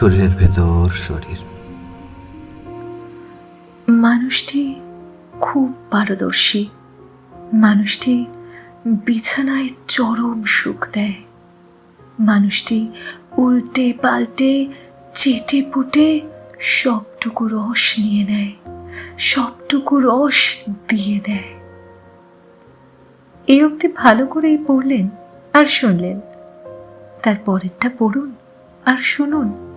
শরীরের ভেতর শরীর। মানুষটি খুব পারদর্শী। মানুষটি বিছানায় চরম সুখ দেয়। মানুষটি উল্টে পাল্টে, চেটে পুটে সবটুকু রস নিয়ে নেয়, সবটুকু রস দিয়ে দেয়। এই অবধি ভালো করেই পড়লেন আর শুনলেন। তার পরেরটা পড়ুন আর শুনুন।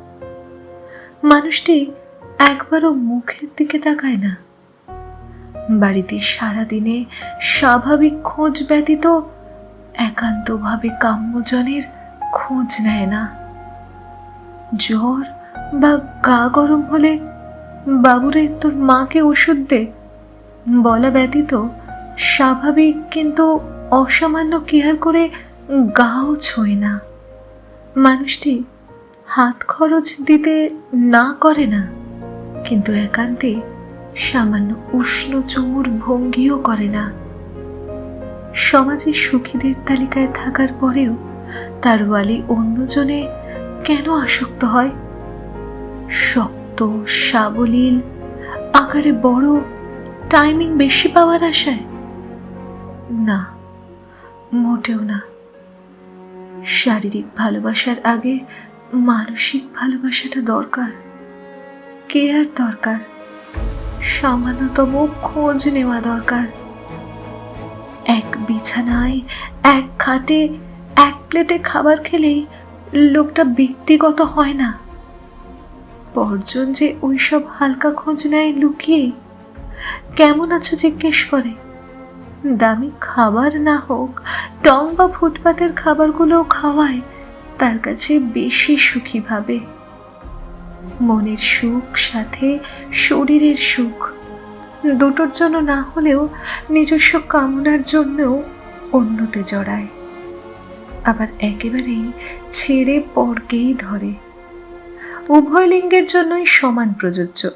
মানুষটি একবারও মুখের দিকে তাকায় না। বাড়িতে সারাদিনে স্বাভাবিক খোঁজ ব্যতীত একান্তভাবে কাম্যজনের খোঁজ নেয় না। জ্বর বা গা গরম হলে বাবুরে তোর মাকে ওষুধ দে। বলা ব্যতীত স্বাভাবিক কিন্তু অসামান্য কেয়ার করে গাও ছোঁয় না। মানুষটি হাত খরচ দিতে না করে না, কিন্তু একান্তে সামান্য উষ্ণ চুমুর ভঙ্গিও করে না। সমাজের সুখীদের তালিকায় থাকার পরেও তার ওয়ালি অন্যজনে কেন আসক্ত হয়? শক্ত, সাবলীল, আকারে বড় টাইমিং বেশি পাওয়ার আশায়? না, মোটেও না। শারীরিক ভালোবাসার আগে মানসিক ভালোবাসাটা দরকার, কেয়ার দরকার, সামান্যতম খোঁজ নেওয়া দরকার। এক বিছানায়, এক খাটে, এক প্লেটে খাবার খেলেই লোকটা ব্যক্তিগত হয় না। বর্জন যে ওইসব হালকা খোঁজ নেয় লুকিয়ে কেমন আছো জিজ্ঞেস করে। দামি খাবার না হোক টং বা ফুটপাতের খাবারগুলোও খাওয়ায় তার কাছে বেশি সুখী ভাবে। মনের সুখ সাথে শরীরের সুখ। দুটোর জন্য না হলেও নিজস্ব কামনার জন্যও অন্যতে জড়ায়। আবার একেবারেই ছেড়ে পরকেই ধরে। উভয় লিঙ্গের জন্যই সমান প্রযোজ্য।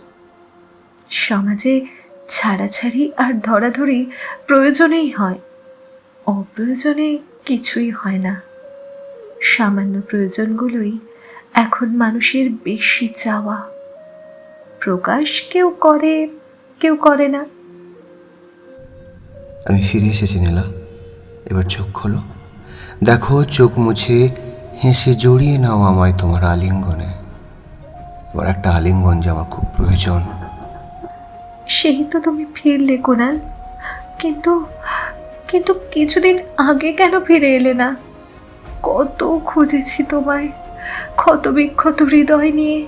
সমাজে ছাড়াছাড়ি আর ধরাধরি প্রয়োজনেই হয়, অপ্রয়োজনে কিছুই হয় না। সামান্য প্রয়োজনগুলোই এখন মানুষের বেশি চাওয়া। প্রকাশ কেউ করে কেউ করে না। আমি ফিরে এসেছি নীলা। এবার চোখ খোলো। দেখো চোখ মুছে হেসে জড়িয়ে নাও আমায় তোমার আলিঙ্গনে। তোমার একটা আলিঙ্গন যে আমার খুব প্রয়োজন। সেই তো তুমি ফিরলে কুনাল। কিন্তু কিন্তু কিছুদিন আগে কেন ফিরে এলে না? কত খুঁজেছি তোমায়। ক্ষত বিক্ষত হৃদয় নিয়ে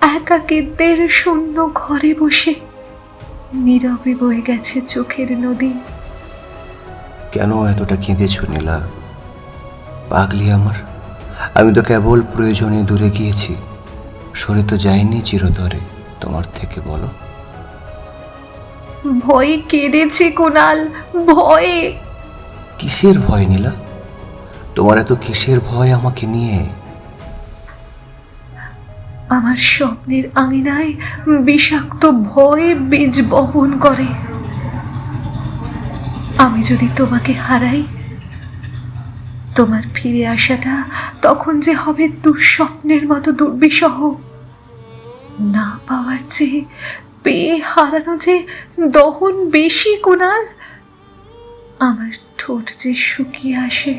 একাকিত্বের শূন্য ঘরে বসে নীরবে বয়ে গেছে চোখের নদী। কেন এতটা কেঁদেছ নীলা? পাগলি আমার আমি তো কেবল প্রয়োজনে দূরে গিয়েছি। সরে তো যাইনি চিরতরে তোমার থেকে বলো। ভয়ে কেঁদেছি কুনাল ভয়ে। কিসের ভয় নীলা? তোমার এত কিসের ভয় আমাকে নিয়ে? আমার স্বপ্নের আঙিনায় বিষাক্ত ভয়ে বীজ বপন করে। আমি যদি তোমাকে হারাই, তোমার ফিরে আসাটা তখন যে হবে দুঃস্বপ্নের মতো দুর্বিষহ। না পাওয়ার চেয়ে, পেয়ে হারানো যে দহন বেশি কুনাল, আমার ঠোঁট যে শুকিয়ে আসে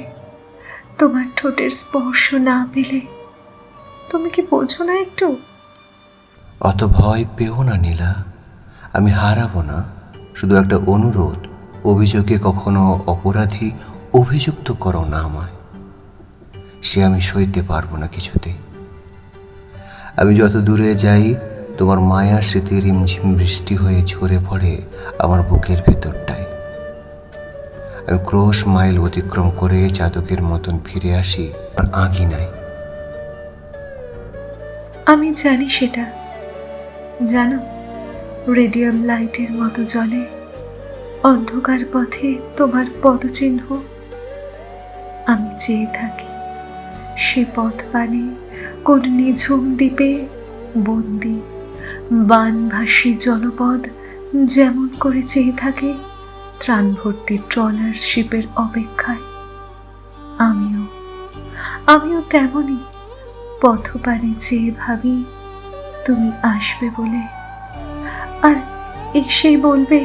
তোমার ঠোঁটের স্পর্শ না পেলে তুমি কি বোঝো না একটু? অত ভয় পেও না, নীলা। আমি হারাবো না। শুধু একটা অনুরোধ, অভিযোগে কখনো অপরাধী অভিযুক্ত করো না আমায়। সে আমি সইতে পারব না কিছুতেই আমি যত দূরে যাই, তোমার মায়া স্মৃতি রিমঝিম বৃষ্টি হয়ে ঝরে পড়ে আমার বুকের ভেতরটায়। আমি ক্রোশ মাইল অতিক্রম করে চাতকের মতন ফিরে আসি, আর আঁকি নাই। আমি জানি সেটা। জানো, রেডিয়াম লাইটের মতো জলে অন্ধকার পথে তোমার পদচিহ্ন। আমি চেয়ে থাকি সে পথ পানে কোন নিঝুম দ্বীপে বন্দি। বানভাসী জনপদ যেমন করে চেয়ে থাকে ত্রাণ ভর্তি ট্রলার শিপের অপেক্ষায়। আমিও আমিও তেমনই পথপানে চেয়ে ভাবি তুমি আসবে বলে। আর এসেই বলবে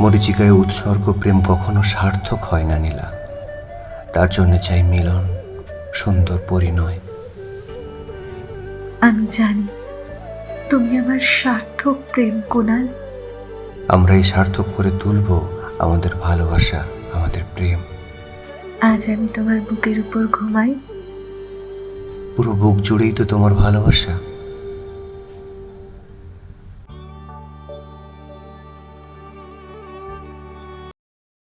মরিচিকায় উৎসর্গ প্রেম কখনো সার্থক হয় না নীলা। তার জন্য চাই মিলন সুন্দর পরিণয়। আমি জানি তুমি আমার সার্থক প্রেম কোনাল আমরা এই সার্থক করে তুলব আমাদের ভালোবাসা আমাদের প্রেম। আজ আমি তোমার বুকের উপর ঘুমাই। পুরো বুক জুড়েই তো তোমার ভালোবাসা।